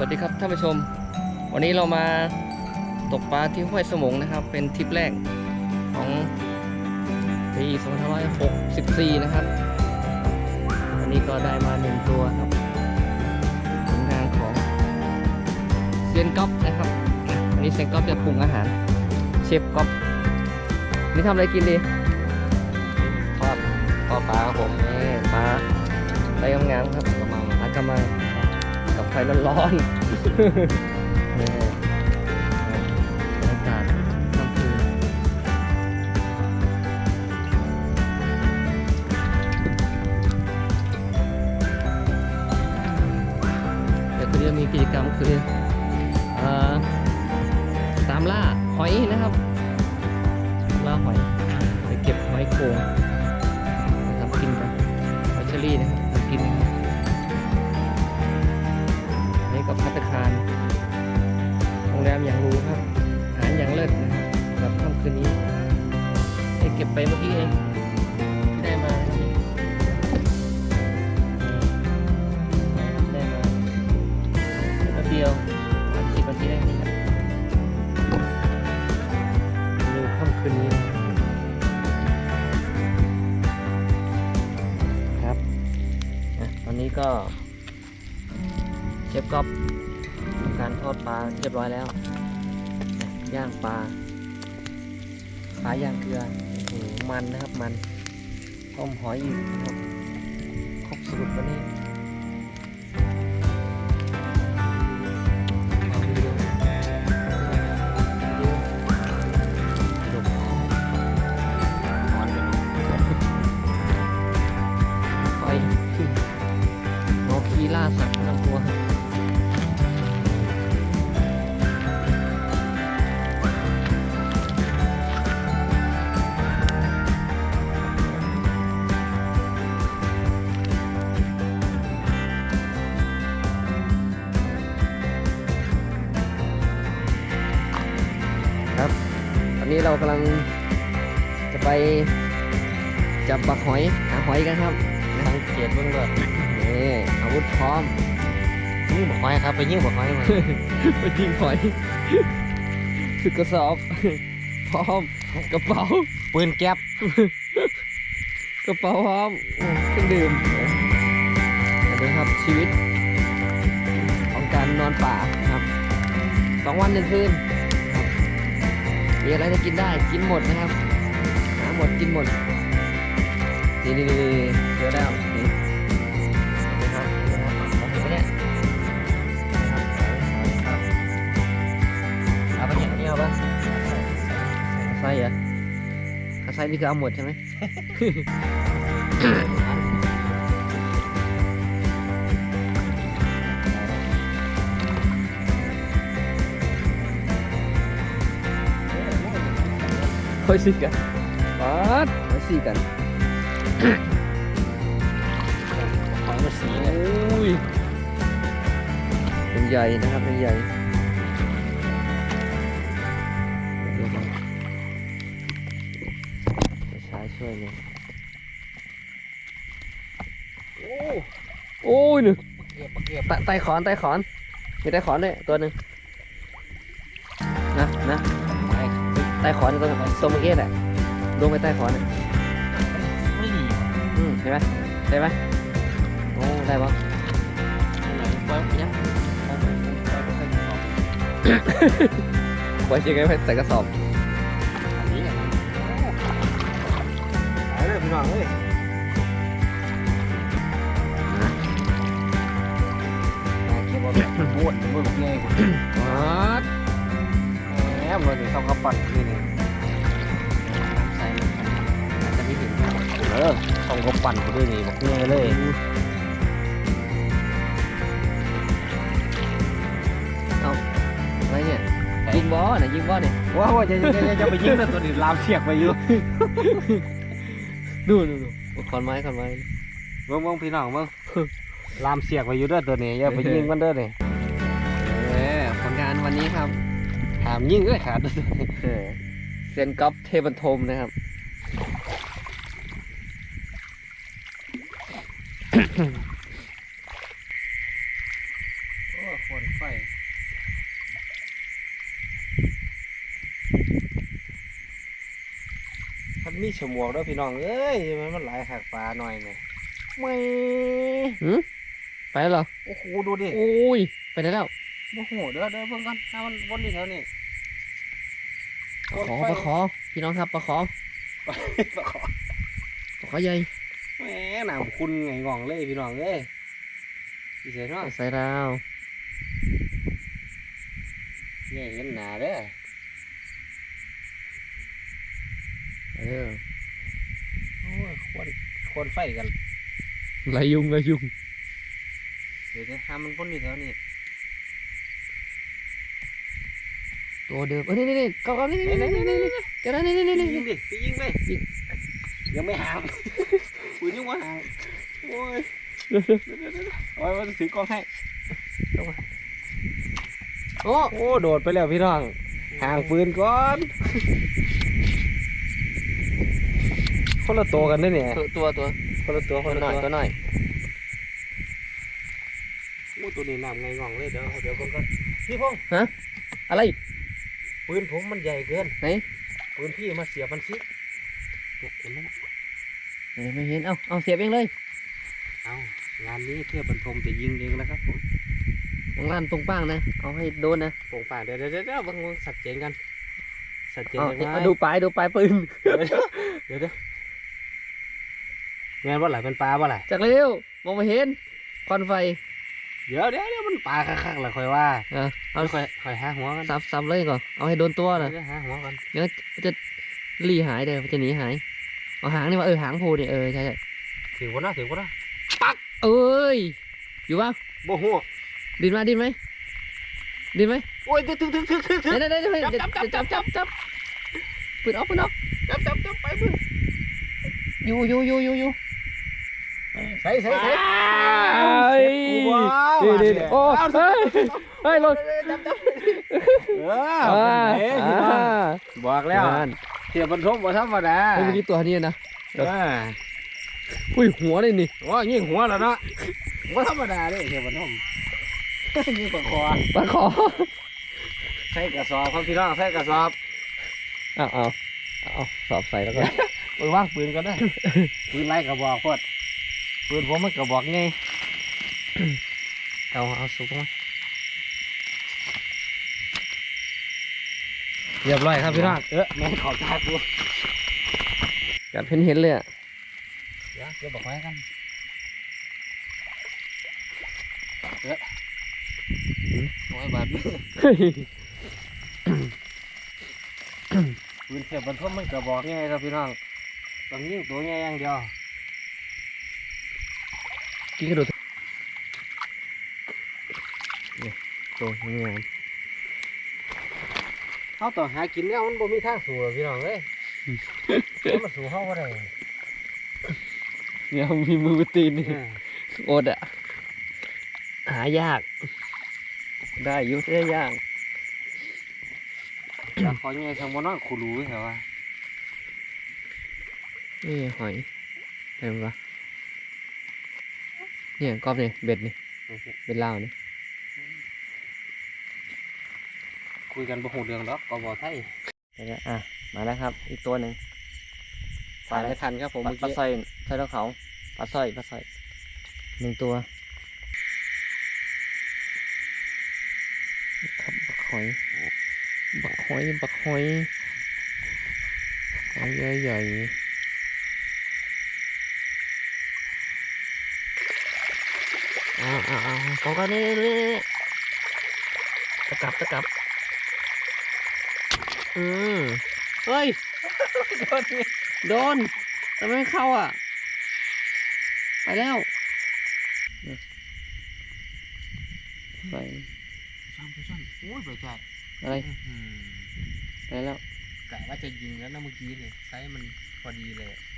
สวัสดีครับท่านผู้ชม วันนี้เรามาตกปลาที่ห้วยสมงนะครับ เป็นทริปแรกของปี2564 นะครับ วันนี้ก็ได้มาหนึ่งตัวครับผลงานของเซียนก๊อฟนะครับวันนี้เซียนก๊อฟจะปรุงอาหารเชฟก๊อฟนี่ทำอะไรกินดีทอดทอดปลาครับผมนี่ปลาไตงามๆครับกระมังปลากระมังกับ ไฟร้อนๆนี่บรรยากาศค่ำคืนเดี๋ยวคือจะมีกิจกรรมคือเอ่อตามล่าหอยนะครับ ล่าหอยไปเก็บหอยโขง โรงแรมอย่างรู้ครับ อาหารอย่างเลิศนะครับสำหรับค่ำคืนนี้ได้เก็บไปเมื่อกี้เองที่ได้มาครับได้มาแป๊บเดียวสามสิบนาทีได้นี่ครับดูค่ำคืนนี้นะครับอะตอนนี้ก็เชฟก๊อฟ อดปลาเรียบร้อยแล้วย่างปลาปลาย่างเกลือโอ้มันนะครับมันต้มหอยอีกครับครบสูตรวันนี้ นนี้เรากำลังจะไปจับปลาหอยหาหอยกันครับสังเกตเบื้องต้นนี่อาวุธพร้อมยิ่งบอกไว้ครับ ไปยิ่งบอกไว้มาไปยิงหอยคือกระสอบ พร้อมกระเป๋าปืนแก๊ปกระเป๋าพร้อมเครื่องดื่มอันนี้ครับชีวิตของการนอนป่าครับสองวันหนึ่งคืนครับ มีอะไรจะกินได้กินหมดนะครับหาหมดกินหมดนี่นี่นี่เจอแล้วนี่นะครับนี่นะครับมองเห็นไหมเนี่ยนะครับครับเอาไปอย่างนี้เอาปะไส้เหรอขาไส้นี่คือเอาหมดใช่ไหม ค่อยสิกันปัดค่อยสิกันหอยมาสีโอ้ยเป็นใหญ่นะครับเป็นใหญ่เดี๋ยวก่อนจะใช้ช่วยเลยโอ้โอ้ยหนึ่งเก็บเก็บไตไตขอนไตขอนมีไตขอนด้วยตัวหนึ่งนะนะ ไปไตขอนตัวตัวเมื่อกี้แหละลงไปใต้ขอนน่ะไม่ดีอืมเห็นไหมได้ไหมโอ้ได้ปะไหนไว้ยังไว้ยังไงไปใส่กระสอบอันนี้กันหายเลยพี่น้องเอ้ยเก็บว่าแบบบ้วนมือแบบง่ายกว่า วัดแหมมือนี่ต้องกระปั่นนี่นี่น้ำใส่อาจจะไม่เห็นนะเออต้องกระปั่นกูด้วยนี่บอกง่ายเลยอะไรเนี่ยยิงบอลนะยิงบอลเนี่ยว้าวจะจะจะไปยิงแต่ตัวนี้ลามเสียกไปอยู่ดูดูดูขอนไม้ขอนไม้เบิ่งเบิ่งพี่น้องเบิ่งลามเสียกไปอยู่เด้อตัวนี้อย่าไปยิงมันเด้อนี่เออผลงานวันนี้ครับถามยิ่งเลยครับเซนก๊อฟเทพบรรทมนะครับ โอ้ฝนไฟมันมีฉมวกด้วยพี่น้อง เอ้ย มันมันหลหักปลาหน่อยเไม่หมไปแล้วหรอ โอ้โห ดูดิ โอ้ย ไปได้แล้ว โอ้โห เด้อเด้อเพิ่งกันถ้ามันวนอยู่แถวนี้ ปลาขอปลาขอพี่น้องครับปลาขอปลาขอปลาขอใหญ่แหมหนามคุณไงงองเลยพี่น้องเอ้ยพี่เสียเนาะใส่ดาวเนี่ยเห็นหนาเด้อเออโอ้ยควรควรไฟกันไรยุงไรยุงเดี๋ยวจะทำมันวนอยู่แถวนี้ ตัวเดิมเออนี่นี่นี่ก็ก็นี่นี่นี่นี่นี่เจ้นี่นี่นี่นี่ยิงดิยิงไปยังไม่หามปืนยังวะโอ้ยเอาไว้ว่าจะถือกล้องให้โอ้โอ้โดดไปแล้วพี่น้องห่างปืนก่อนคนละตัวกันด้เนี่ยตัวตัวคนละตัวคนละหน่อยตัวหน่อยมูตัวนี้น้ำไงงองเลยเดี๋ยวเดี๋ยวผมก็พี่พงษ์ฮะอะไร ปืนผมมันใหญ่เกินไหนปืนพี่มาเสียบมันสิเนี่ยเห็นไหมเออไม่เห็นเอาเอาเสียบเองเลย เอางานนี้เพื่อบรรทมจะยิงเองนะครับผมตรงล่านตรงป้างนะ เอาให้โดนนะโป่งป่าเดี๋ยวเดี๋ยวเดี๋ยวบางคนสัดเจนกัน สัดเจนเอายังเนี่ยไงเอาดูปลายดูปลายปืนเดี๋ยวเดี๋ยวเดี๋ยวแม่นว่าไหลเป็นปลาว่าไหลจากเร็วมองไม่เห็นควันไฟ เดี๋ยวเดี๋ยวเดี๋ยวมันปลาคักๆแหละคอยว่าเออเอาเอาคอยคอยหาหัวกันสับสับเลยก่อนเอาให้โดนตัวนะเดี๋ยวหาหัวกันเดี๋ยวมันจะรีหายเด้อมันจะหนีหายเอาหางนี่มาเออหางโพเนี่ยเออใช่ใช่ถือว่านะถือว่านะเอ้ยอยู่ป่ะโบหัวดินมาดินไหมดินไหมโอ้ยถึกถึกถึกถึกถึกถึกเดี๋ยวเดี๋ยวเดี๋ยวเดี๋ยวเดี๋ยวจับจับจับปืนออกปืนออกจับจับจับไปมืออยู่อยู่อยู่อยู่อยู่ ใส่ใส่ใส่เฮ้ยดีดีดีโอ้เฮ้ยเฮ้ยลงเอออ่าเฮ้ยอ่าบอกแล้วนั่นเทียบบรรทุกบ่ธรรมดาเฮ้ยเมื่อกี้ตัวนี้นะเอออุ้ยหัวเลยนี่ว่ายิงหัวแล้วเนาะบ่ธรรมดาเด้เทียบบรรทุกยิงปากคอปลาขอใส่กระสอบครับพี่น้องใส่กระสอบเอาเอาเอาสอบใส่แล้วก็ไปวางปืนก็ได้ปืนไล่กระบอกพอด ปืนผมมันกระบอกไงเอาเอาสุกมาเรียบร้อยครับพี่น้องเออแม่งขอตากูกัดเห็นเห็นเลยอะเดี๋ยวเดี๋ยวบอกไว้กันเออโอ้ยบาดมือเฮ้ยปืนเสียบบรรทุกมันกระบอกไงครับพี่น้องต้องยิงตัวไงอย่างเดียว กินกระโดดนี่ตัวมันงามเขาต้องหากินแล้วมันบ่มีทางสู่หรอกพี่น้องเอ้ยมันสู่เขาบ่ได้เนี่ยมีมือไปตีนนี่เอออดอะ หายาก ได้อยุ่ได้ยากแต่ขอไงทางบนนอนคูรู้เหรอวะนี่หอยเห็นปะ เนี่ยกรอบเนี่ยเบ็ดนี่เบ็ดลาวนี่คุยกันบ่หูเรื่องดอกก็บ่ไทยแล้วก็อะมาแล้วครับ อีกตัวหนึ่งปลาไม่ทันครับผมปลาเมื่อปลากี้สร้อยสร้อยเท้าเขาปลาสร้อยปลาสร้อยหนึ่งตัวครับบักหอยบักหอยบักหอยหอยใหญ่ใหญ่ๆ อ้าวอ้าวอ้าวของก็นี่นี่นี่ตะกลับตะกลับ อืมเฮ้ย โดนแต่ไม่เข้าอะ ไปแล้วไปช่างไปช่างโอ้ยไปจัดอะไร ไปแล้วกะว่าจะยิงแล้วนะเมื่อกี้นี่ไซส์มันพอดีเลยอ